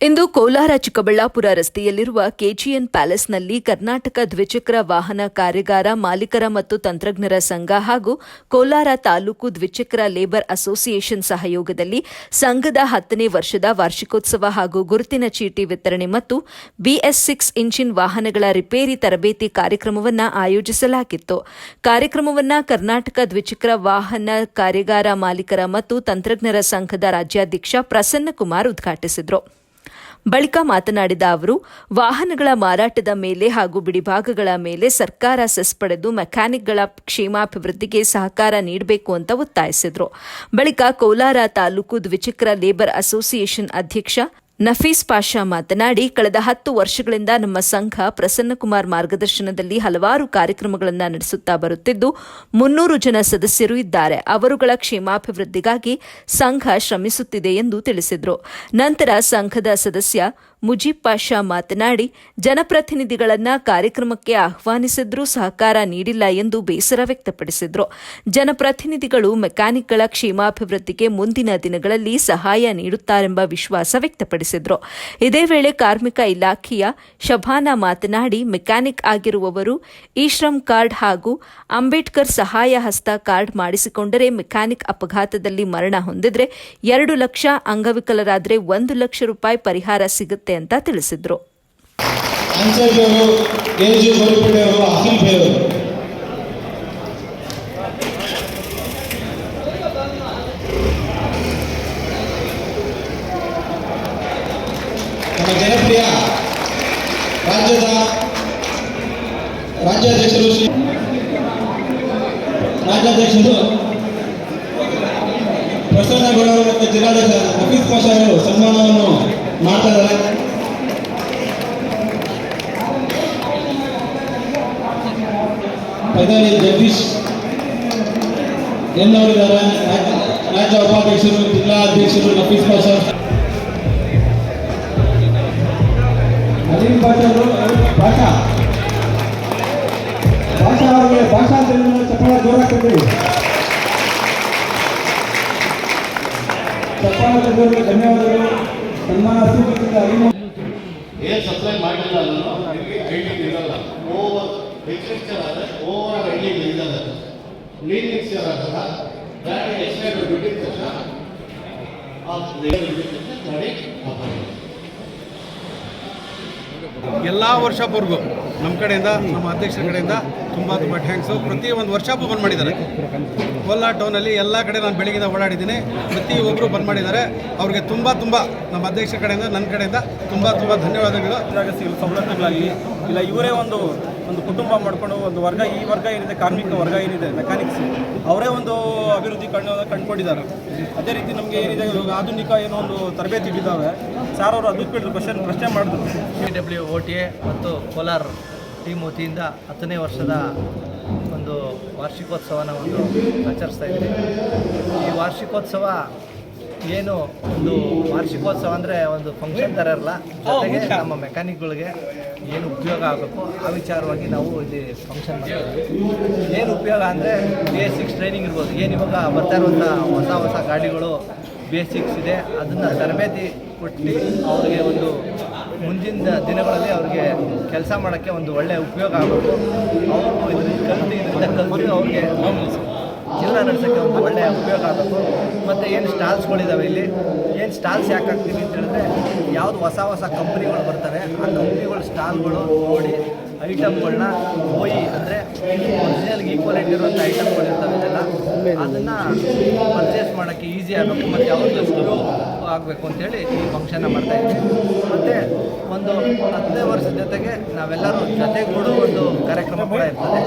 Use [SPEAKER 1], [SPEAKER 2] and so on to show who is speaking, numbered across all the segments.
[SPEAKER 1] ಇಂದು ಕೋಲಾರ ಚಿಕ್ಕಬಳ್ಳಾಪುರ ರಸ್ತೆಯಲ್ಲಿರುವ ಕೆಜಿಎನ್ ಪ್ಯಾಲೇಸ್ನಲ್ಲಿ ಕರ್ನಾಟಕ ದ್ವಿಚಕ್ರ ವಾಹನ ಕಾರ್ಯಾಗಾರ ಮಾಲೀಕರ ಮತ್ತು ತಂತ್ರಜ್ಞರ ಸಂಘ ಹಾಗೂ ಕೋಲಾರ ತಾಲೂಕು ದ್ವಿಚಕ್ರ ಲೇಬರ್ ಅಸೋಸಿಯೇಷನ್ ಸಹಯೋಗದಲ್ಲಿ ಸಂಘದ ಹತ್ತನೇ ವರ್ಷದ ವಾರ್ಷಿಕೋತ್ಸವ ಹಾಗೂ ಗುರುತಿನ ಚೀಟಿ ವಿತರಣೆ ಮತ್ತು ಬಿಎಸ್ ಸಿಕ್ಸ್ ಇಂಜಿನ್ ವಾಹನಗಳ ರಿಪೇರಿ ತರಬೇತಿ ಕಾರ್ಯಕ್ರಮವನ್ನು ಆಯೋಜಿಸಲಾಗಿತ್ತು. ಕಾರ್ಯಕ್ರಮವನ್ನು ಕರ್ನಾಟಕ ದ್ವಿಚಕ್ರ ವಾಹನ ಕಾರ್ಯಾಗಾರ ಮಾಲೀಕರ ಮತ್ತು ತಂತ್ರಜ್ಞರ ಸಂಘದ ರಾಜ್ಯಾಧ್ಯಕ್ಷ ಪ್ರಸನ್ನಕುಮಾರ್ ಉದ್ಘಾಟಿಸಿದರು. ಬಳಿಕ ಮಾತನಾಡಿದ ಅವರು, ವಾಹನಗಳ ಮಾರಾಟದ ಮೇಲೆ ಹಾಗೂ ಬಿಡಿಭಾಗಗಳ ಮೇಲೆ ಸರ್ಕಾರ ಸೆಸ್ ಪಡೆದು ಮೆಕ್ಯಾನಿಕ್ಗಳ ಕ್ಷೇಮಾಭಿವೃದ್ಧಿಗೆ ಸಹಕಾರ ನೀಡಬೇಕು ಅಂತ ಒತ್ತಾಯಿಸಿದರು. ಬಳಿಕ ಕೋಲಾರ ತಾಲೂಕು ದ್ವಿಚಕ್ರ ಲೇಬರ್ ಅಸೋಸಿಯೇಷನ್ ಅಧ್ಯಕ್ಷ ನಫೀಸ್ ಪಾಷಾ ಮಾತನಾಡಿ, ಕಳೆದ ಹತ್ತು ವರ್ಷಗಳಿಂದ ನಮ್ಮ ಸಂಘ ಪ್ರಸನ್ನಕುಮಾರ್ ಮಾರ್ಗದರ್ಶನದಲ್ಲಿ ಹಲವಾರು ಕಾರ್ಯಕ್ರಮಗಳನ್ನು ನಡೆಸುತ್ತಾ ಬರುತ್ತಿದ್ದು, ಮುನ್ನೂರು ಜನ ಸದಸ್ಯರು ಇದ್ದಾರೆ. ಅವರುಗಳ ಕ್ಷೇಮಾಭಿವೃದ್ಧಿಗಾಗಿ ಸಂಘ ಶ್ರಮಿಸುತ್ತಿದೆ ಎಂದು ತಿಳಿಸಿದರು. ನಂತರ ಸಂಘದ ಸದಸ್ಯ ಮುಜೀಬ್ ಪಾಷಾ ಮಾತನಾಡಿ, ಜನಪ್ರತಿನಿಧಿಗಳನ್ನ ಕಾರ್ಯಕ್ರಮಕ್ಕೆ ಆಹ್ವಾನಿಸಿದ್ರೂ ಸಹಕಾರ ನೀಡಿಲ್ಲ ಎಂದು ಬೇಸರ ವ್ಯಕ್ತಪಡಿಸಿದರು. ಜನಪ್ರತಿನಿಧಿಗಳು ಮೆಕ್ಯಾನಿಕ್ಗಳ ಕ್ಷೇಮಾಭಿವೃದ್ಧಿಗೆ ಮುಂದಿನ ದಿನಗಳಲ್ಲಿ ಸಹಾಯ ನೀಡುತ್ತಾರೆಂಬ ವಿಶ್ವಾಸ ವ್ಯಕ್ತಪಡಿಸಿದರು. ಇದೇ ವೇಳೆ ಕಾರ್ಮಿಕ ಇಲಾಖೆಯ ಶಭಾನಾ ಮಾತನಾಡಿ, ಮೆಕ್ಯಾನಿಕ್ ಆಗಿರುವವರು ಇ ಶ್ರಮ್ ಕಾರ್ಡ್ ಹಾಗೂ ಅಂಬೇಡ್ಕರ್ ಸಹಾಯ ಹಸ್ತ ಕಾರ್ಡ್ ಮಾಡಿಸಿಕೊಂಡರೆ ಮೆಕ್ಯಾನಿಕ್ ಅಪಘಾತದಲ್ಲಿ ಮರಣ ಹೊಂದಿದ್ರೆ ಎರಡು ಲಕ್ಷ ಅಂಗವಿಕಲರಾದರೆ ಒಂದು ಲಕ್ಷ ರೂಪಾಯಿ ಪರಿಹಾರ ಸಿಗುತ್ತೆ. ಅಂತ ತಿಳಿಸಿದ್ರು.
[SPEAKER 2] ಜನಪ್ರಿಯ ರಾಜ್ಯದ ರಾಜ್ಯಾಧ್ಯಕ್ಷರು ರಾಜ್ಯಾಧ್ಯಕ್ಷರು ಪ್ರಸನ್ನಗೌಡ ಅವರು ಮತ್ತು ಜಿಲ್ಲಾಧ್ಯಕ್ಷ ಹಫೀಜ್ ಪಾಷಾ ಅವರು ಸನ್ಮಾನವನ್ನು ಇದ್ದಾರೆ ಪ್ರಧಾನಿ ಜಗದೀಶ್. ಎನ್ ಅವರಿದ್ದಾರೆ ರಾಜ್ಯ ಉಪಾಧ್ಯಕ್ಷರು, ಜಿಲ್ಲಾ ಅಧ್ಯಕ್ಷರು, ನಫೀಸ್ ಪಾಷಾ ಅಲೀಂ ಪಾಷಾ ಪಾಷಾ ಭಾಷಾ. ಅವರಿಗೆ ಭಾಷಾ ಅಂತ ಚಪ್ಪಾಳ ಜೋರ ಹಾಕಿದ್ದೀವಿ ಚಪ್ಪಾಳ ಧನ್ಯವಾದಗಳು.
[SPEAKER 3] ಏನು ಸಪ್ಲೈ ಮಾಡಿಲ್ಲ ಅನ್ನೋ ನಿಮಗೆ ಐಡಿಂಗ್ ಇರಲ್ಲ ಓವರ್ ಮಿಕ್ಸ್ಚರ್ ಆದರೆ ಓವರ್ ಐಡಿಂಗ್ ಇಲ್ಲದ ಲೀನ್ ಮಿಕ್ಸ್ಚರ್ ಆಗಲ್ಲ ಗಾಡಿ ಎಕ್ಸ್ಟ್ರಾ ಬಿಟ್ಟಿದ ತಕ್ಷಣ ಎಲ್ಲ ವರ್ಷ ಬಿಟ್ಟಿದ
[SPEAKER 4] ನಮ್ಮ ಕಡೆಯಿಂದ, ನಮ್ಮ ಅಧ್ಯಕ್ಷರ ಕಡೆಯಿಂದ ತುಂಬ ತುಂಬ ಥ್ಯಾಂಕ್ಸು ಪ್ರತಿ ಒಂದು ವರ್ಷಾಪು ಬಂದ್ ಮಾಡಿದ್ದಾರೆ. ಕೋಲಾರ ಟೌನಲ್ಲಿ ಎಲ್ಲ ಕಡೆ ನಾನು ಬೆಳಗಿಂದ ಓಡಾಡಿದ್ದೀನಿ. ಪ್ರತಿ ಒಬ್ಬರು ಬಂದ್ ಮಾಡಿದ್ದಾರೆ. ಅವ್ರಿಗೆ ತುಂಬ ತುಂಬ ನಮ್ಮ ಅಧ್ಯಕ್ಷರ ಕಡೆಯಿಂದ ನನ್ನ ಕಡೆಯಿಂದ ತುಂಬ ತುಂಬ ಧನ್ಯವಾದಗಳು.
[SPEAKER 5] ಸೌಲಭ್ಯಗಳಾಗಲಿ ಇಲ್ಲ, ಇವರೇ ಒಂದು ಒಂದು ಕುಟುಂಬ ಮಾಡಿಕೊಂಡು ಒಂದು ವರ್ಗ, ಈ ವರ್ಗ ಏನಿದೆ, ಕಾರ್ಮಿಕ ವರ್ಗ ಏನಿದೆ ಮೆಕ್ಯಾನಿಕ್ಸ್ ಅವರೇ ಒಂದು ಅಭಿವೃದ್ಧಿ ಕಂಡು ಕಂಡುಕೊಂಡಿದ್ದಾರೆ. ಅದೇ ರೀತಿ ನಮಗೆ ಏನಿದೆ, ಇವಾಗ ಆಧುನಿಕ ಏನೋ ಒಂದು ತರಬೇತಿ ಬಿದ್ದಾವೆ. ಸಾರ್ ಅವರು ಅದಕ್ಕೆ ಬಿಟ್ಟು ಕ್ವಶನ್ ಪ್ರಶ್ನೆ ಮಾಡಿದ್ರು.
[SPEAKER 6] C W O T A ಮತ್ತು ಕೋಲಾರ ಟೀಮ್ ವತಿಯಿಂದ ಹತ್ತನೇ ವರ್ಷದ ಒಂದು ವಾರ್ಷಿಕೋತ್ಸವನ ಒಂದು ಆಚರಿಸ್ತಾ ಇದ್ದೀವಿ. ಈ ವಾರ್ಷಿಕೋತ್ಸವ ಏನು ಒಂದು ವಾರ್ಷಿಕೋತ್ಸವ ಅಂದರೆ ಒಂದು ಫಂಕ್ಷನ್ ಥರ ಇರಲ್ಲ. ಜೊತೆಗೆ ನಮ್ಮ ಮೆಕ್ಯಾನಿಕ್ಗಳಿಗೆ ಏನು ಉಪಯೋಗ ಆಗಬೇಕು? ಆ ವಿಚಾರವಾಗಿ ನಾವು ಇಲ್ಲಿ ಫಂಕ್ಷನ್ ಮಾಡ್ತೀವಿ. ಏನು ಉಪಯೋಗ ಅಂದರೆ ಬೇಸಿಕ್ಸ್ ಟ್ರೈನಿಂಗ್ ಇರ್ಬೋದು. ಏನು ಇವಾಗ ಬರ್ತಾ ಇರುವಂಥ ಹೊಸ ಹೊಸ ಗಾಡಿಗಳು ಬೇಸಿಕ್ಸ್ ಇದೆ. ಅದನ್ನು ತರಬೇತಿ ಕೊಟ್ಟು ಅವರಿಗೆ ಒಂದು ಮುಂದಿನ ದಿನಗಳಲ್ಲಿ ಅವ್ರಿಗೆ ಕೆಲಸ ಮಾಡೋಕ್ಕೆ ಒಂದು ಒಳ್ಳೆಯ ಉಪಯೋಗ ಆಗಬೇಕು. ಅವರು ಇದರಿಂದ ಕಲಿತು ಇದರಿಂದ ಕಲಿತು ಅವ್ರಿಗೆ ಜೀವನ ನಡೆಸೋಕ್ಕೆ ಒಂದು ಒಳ್ಳೆಯ ಉಪಯೋಗ ಆಗಬೇಕು. ಮತ್ತು ಏನು ಸ್ಟಾಲ್ಸ್ಗಳಿದ್ದಾವೆ ಇಲ್ಲಿ? ಏನು ಸ್ಟಾಲ್ಸ್ ಯಾಕೆ ಹಾಕ್ತೀವಿ ಅಂತ ಹೇಳಿದ್ರೆ, ಯಾವುದು ಹೊಸ ಹೊಸ ಕಂಪ್ನಿಗಳು ಬರ್ತವೆ, ಆ ಕಂಪ್ನಿಗಳ ಸ್ಟಾಲ್ಗಳು ನೋಡಿ, ಐಟಮ್ಗಳನ್ನ ಹೋಯಿ, ಅಂದರೆ ಒರಿಜಿನಲ್ಗೆ ಈಕ್ವಲೆಂಟ್ ಇರುವಂಥ ಐಟಮ್ಗಳು ಇರ್ತವೆ ಇದೆಲ್ಲ. ಅದನ್ನು ಪರ್ಚೇಸ್ ಮಾಡೋಕ್ಕೆ ಈಸಿ ಆಗಬೇಕು, ಮತ್ತು ಯಾವ ಉಪಯೋಗ ಆಗಬೇಕು ಅಂತೇಳಿ ಈ ಫಂಕ್ಷನ್ನ ಮಾಡ್ತಾ ಇದ್ದೀವಿ. ಮತ್ತು ಒಂದು ಹತ್ತನೇ ವರ್ಷದ ಜೊತೆಗೆ ನಾವೆಲ್ಲರೂ ಜೊತೆಗೂಡು ಒಂದು ಕಾರ್ಯಕ್ರಮ ಕೂಡ ಇರ್ತದೆ.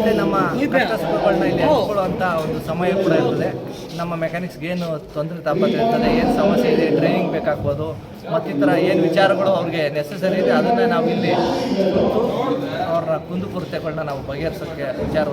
[SPEAKER 6] ಮತ್ತು ನಮ್ಮ ಕಷ್ಟ ಸುಖಗಳನ್ನ ಇಲ್ಲಿ ಹಂಚ್ಕೊಳ್ಳುವಂಥ ಒಂದು ಸಮಯ ಕೂಡ ಇರ್ತದೆ. ನಮ್ಮ ಮೆಕ್ಯಾನಿಕ್ಸ್ಗೆ ಏನು ತೊಂದರೆ ತಾಪತ್ರೆ ಇರ್ತದೆ ಏನು ಸಮಸ್ಯೆ ಇದೆ ಟ್ರೈನಿಂಗ್ ಬೇಕಾಗ್ಬೋದು ಮತ್ತಿತರ ಏನು ವಿಚಾರಗಳು ಅವ್ರಿಗೆ ನೆಸೆಸರಿ ಇದೆ ಅದನ್ನ ನಾವು ಇಲ್ಲಿ ಅವರ ಅವ್ರ ಕುಂದುಕೊರತೆಗಳನ್ನ ನಾವು ಬಗೆಹರಿಸೋಕೆ ವಿಚಾರ